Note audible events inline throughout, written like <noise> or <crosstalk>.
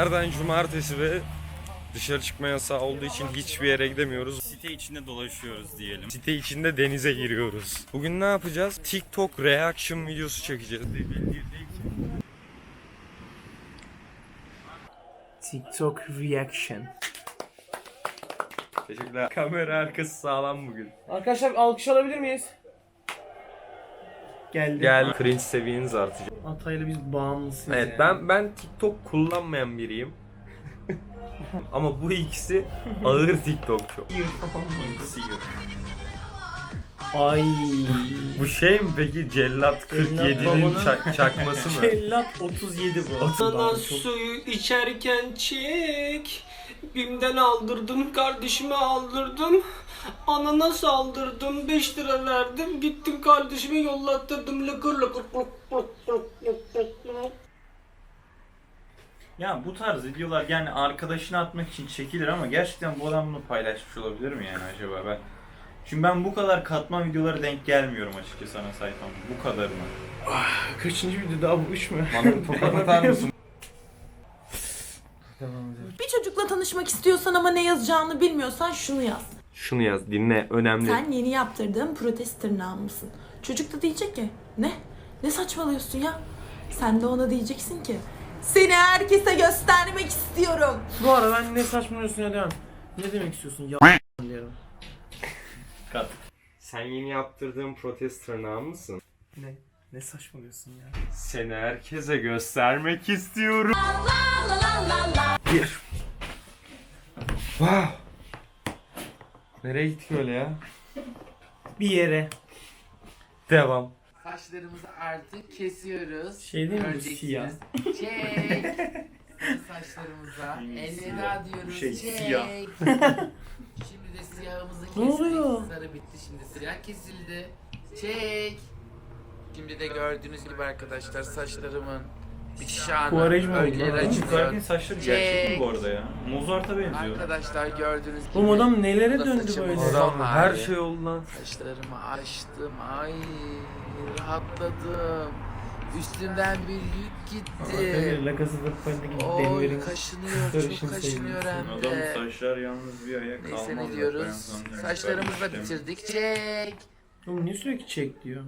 Günlerden cumartesi ve dışarı çıkma yasağı olduğu için hiçbir yere gidemiyoruz. Site içinde dolaşıyoruz diyelim. Site içinde denize giriyoruz. Bugün ne yapacağız? TikTok reaction videosu çekeceğiz. TikTok reaction. Teşekkürler. Kamera arkası sağlam bugün. Arkadaşlar alkış alabilir miyiz? Geldi. Gel cringe seviyeniz artacak. Atayla biz bağımlısıyız Evet yani. ben ben TikTok kullanmayan biriyim. <laughs> Ama bu ikisi ağır TikTokçu. Ay. Bu şey mi peki Cellat 47'nin babanın- çak- çakması mı? <laughs> Cellat 37 bu. Ananas suyu içerken çek. Bim'den aldırdım, kardeşime aldırdım. Ananas aldırdım, 5 lira verdim. Gittim kardeşime yollattırdım. Lıkır lıkır. Ya bu tarz videolar yani arkadaşına atmak için çekilir ama gerçekten bu adam bunu paylaşmış olabilir mi yani acaba ben? Şimdi ben bu kadar katman videolara denk gelmiyorum açıkçası ana sayfamda. Bu kadarına. Kaçıncı video daha bu 3 mü? Bana bir tokat atar mısın? <laughs> Bir çocukla tanışmak istiyorsan ama ne yazacağını bilmiyorsan şunu yaz. Şunu yaz dinle önemli. Sen yeni yaptırdığın protez tırnağın mısın? Çocuk da diyecek ki ne? Ne saçmalıyorsun ya? Sen de ona diyeceksin ki seni herkese göstermek istiyorum. Bu ara ben ne saçmalıyorsun ya diyorum. Ne demek istiyorsun ya <laughs> diyorum. Kat. Sen yeni yaptırdığın protest tırnağı mısın? Ne? Ne saçmalıyorsun ya? Seni herkese göstermek istiyorum. Bir. Wow. Nereye gittik öyle ya? Bir yere. Devam. Saçlarımızı artık kesiyoruz. Şey değil mi bu Göreceksiniz. siyah? Çek. <laughs> Saçlarımıza elveda diyoruz. şey, Çek. siyah. <laughs> Şimdi de siyahımızı kestik. Ne oluyor? Sarı bitti şimdi siyah kesildi. Çek. Şimdi de gördüğünüz gibi arkadaşlar saçlarımın anı Kuvarajma oldu saçları gerçek mi bu arada ya? Mozart'a benziyor. Arkadaşlar gördüğünüz gibi. Oğlum adam nelere döndü böyle? Adam her şey oldu lan. Saçlarımı açtım. Ay rahatladım. Üstümden bir yük gitti. La Casa de Papel'deki Oy kaşınıyor, çok kaşınıyor sevgilisi. hem Adam de. saçlar yalnız bir aya kalmaz. Neyse ne diyoruz? Kardeşim. bitirdik. Çek. Oğlum niye sürekli çek diyor?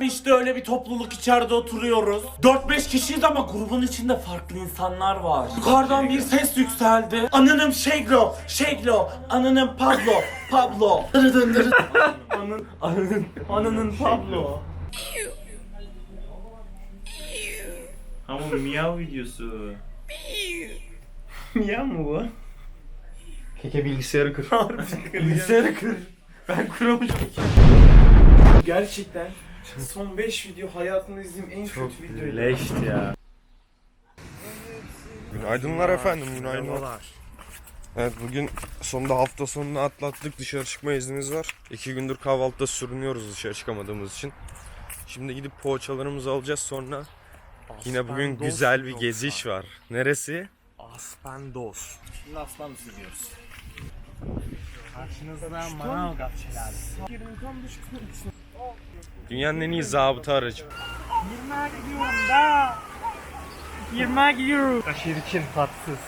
İşte öyle bir topluluk içeride oturuyoruz. 4-5 kişiyiz ama grubun içinde farklı insanlar var. Yukarıdan bir ses yükseldi. Ananım Şeglo, Şeglo, ananım Pablo, Pablo. Dırıdın. Anın, ananın, ananın Pablo. Ha bu miyav videosu. Miyav mı bu? Keke bilgisayarı kır. Bilgisayarı kır. Ben kuramayacağım. Gerçekten son 5 video hayatımda izlediğim en Çok kötü videoydu. leşti ya. Günaydınlar efendim, günaydınlar. Evet bugün sonunda hafta sonunu atlattık. Dışarı çıkma iznimiz var. İki gündür kahvaltıda sürünüyoruz dışarı çıkamadığımız için. Şimdi gidip poğaçalarımızı alacağız sonra yine bugün güzel bir geziş var. Neresi? Aspendos. Şimdi Aspendos gidiyoruz. Karşınızda Manavgat Şelalesi. Dünyanın en iyi zabıta aracı. Girmeye gidiyorum da. Girmeye gidiyorum. Aşırı tatsız.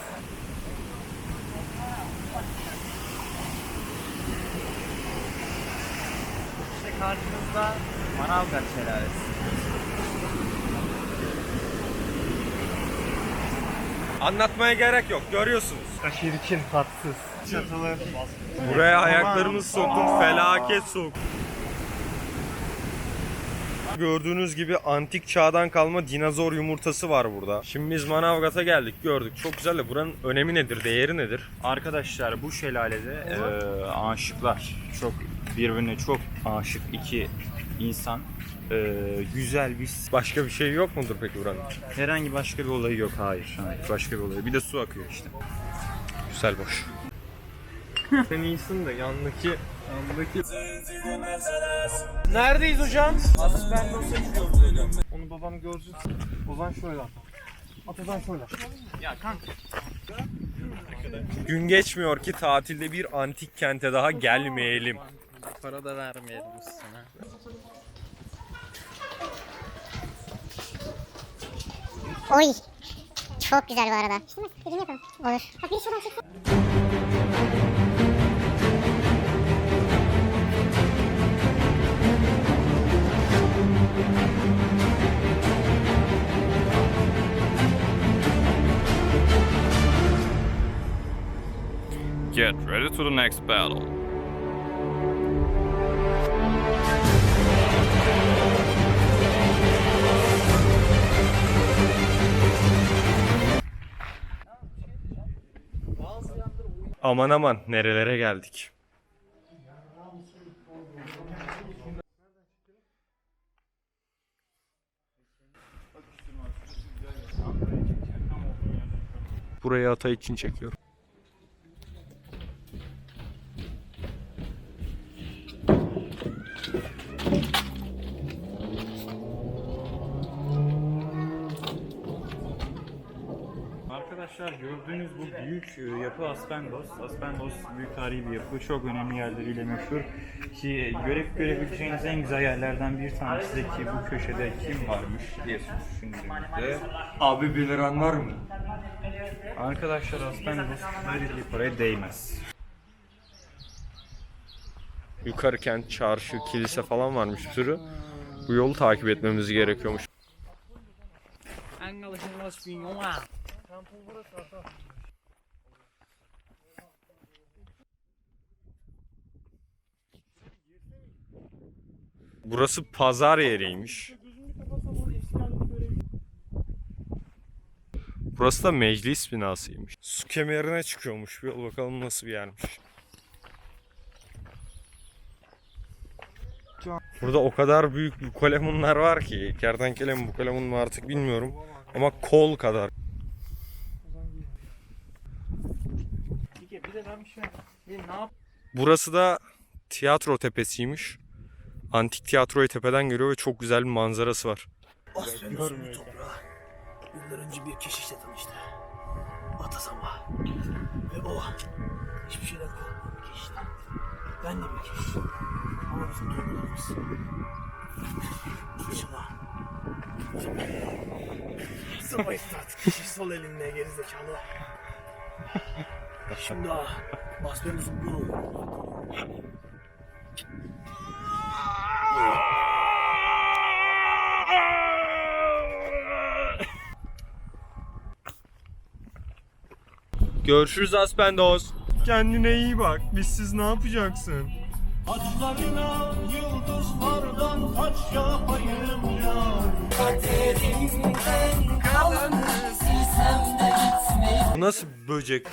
İşte karşınızda Manavgat Şelalesi. Anlatmaya gerek yok, görüyorsunuz. Aşırı tatsız. Çatılı. Buraya ayaklarımızı soktuk, felaket soğuk. Gördüğünüz gibi antik çağdan kalma dinozor yumurtası var burada. Şimdi biz Manavgat'a geldik, gördük. Çok güzel de buranın önemi nedir, değeri nedir? Arkadaşlar bu şelalede eee, aşıklar çok birbirine çok aşık iki insan eee, güzel bir Başka bir şey yok mudur peki buranın? herhangi başka bir olayı yok hayır hayır başka bir olayı bir de su akıyor işte. Güzel boş. Sen iyisin de yandaki... Yandaki... Neredeyiz hocam? Aspendos'a gidiyoruz. Onu babam görsün. Ozan şöyle at. At Ozan şöyle. Gün geçmiyor ki tatilde bir antik kente daha gelmeyelim. Para da vermeyelim üstüne. Oy. Çok güzel bu arada. Dediğini yapalım. Olur. Bak bir şuradan çeksin. Get ready to the next battle. Aman aman nerelere geldik. Burayı ata için çekiyorum. Arkadaşlar gördüğünüz bu büyük yapı Aspendos. Aspendos büyük tarihi bir yapı. Çok önemli yerleriyle meşhur. Ki görüp görebileceğiniz en güzel yerlerden bir tanesi de ki bu köşede kim varmış diye düşündüğümüzde. Abi 1 liran var mı? Arkadaşlar Aspendos verildiği paraya değmez. Yukarı kent, çarşı, kilise falan varmış bir sürü. Bu yolu takip etmemiz gerekiyormuş. Burası pazar yeriymiş. Burası da meclis binasıymış. Su kemerine çıkıyormuş. Bir yol bakalım nasıl bir yermiş. Burada o kadar büyük bu kolemunlar var ki. Kertenkele mi bu kolemun mu artık bilmiyorum. Ama kol kadar. Burası da tiyatro tepesiymiş. Antik tiyatroyu tepeden görüyor ve çok güzel bir manzarası var. Yıllar önce bir keşişle tanıştı. Atasama. Ve o hiçbir şeyden korkmayan bir keşişti. Ben de bir keşişim. Ama bizim duygularımız. Şuna. Sabah artık keşiş sol elinle gerizekalı. Şimdi ah, basbemizin bu. Görüşürüz Aspendos. Kendine iyi bak. Biz siz ne yapacaksın? Açlarına yıldızlardan taç yapayım ya. Bu nasıl böcek?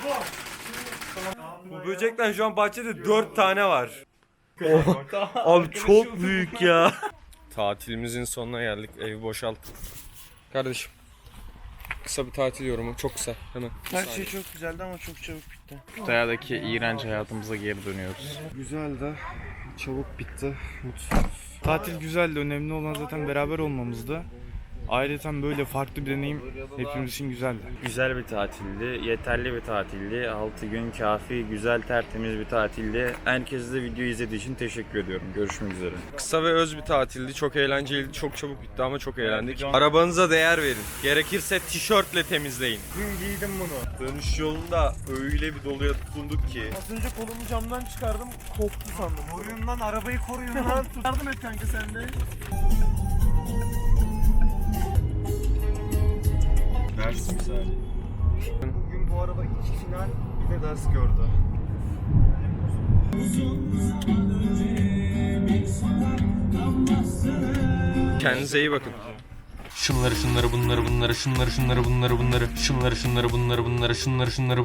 Bu böcekten şu an bahçede 4 tane var. Abi çok büyük ya. Tatilimizin sonuna geldik. Evi boşalttık. Kardeşim. Kısa bir tatil yorumu. Çok kısa. Hemen. Her şey çok güzeldi ama çok çabuk bitti. Kütahya'daki iğrenç hayatımıza geri dönüyoruz. Güzel de çabuk bitti. Mutsuz. Tatil güzeldi. Önemli olan zaten beraber olmamızdı. Ayrıca böyle farklı bir deneyim hepimiz için güzeldi. Güzel bir tatildi, yeterli bir tatildi. 6 gün kafi, güzel, tertemiz bir tatildi. Herkese de video izlediği için teşekkür ediyorum. Görüşmek üzere. Kısa ve öz bir tatildi. Çok eğlenceliydi. Çok çabuk bitti ama çok eğlendik. Arabanıza değer verin. Gerekirse tişörtle temizleyin. Dün giydim bunu. Dönüş yolunda öyle bir doluya tutunduk ki. Az önce kolumu camdan çıkardım koptu sandım. Koruyun lan arabayı koruyun lan. <laughs> Yardım et kanka sen de. Ders misali. Bugün bu araba iki final bir de ders gördü. Kendinize iyi bakın. Şunları şunları bunları bunları şunları şunları bunları bunları şunları şunları bunları bunları şunları şunları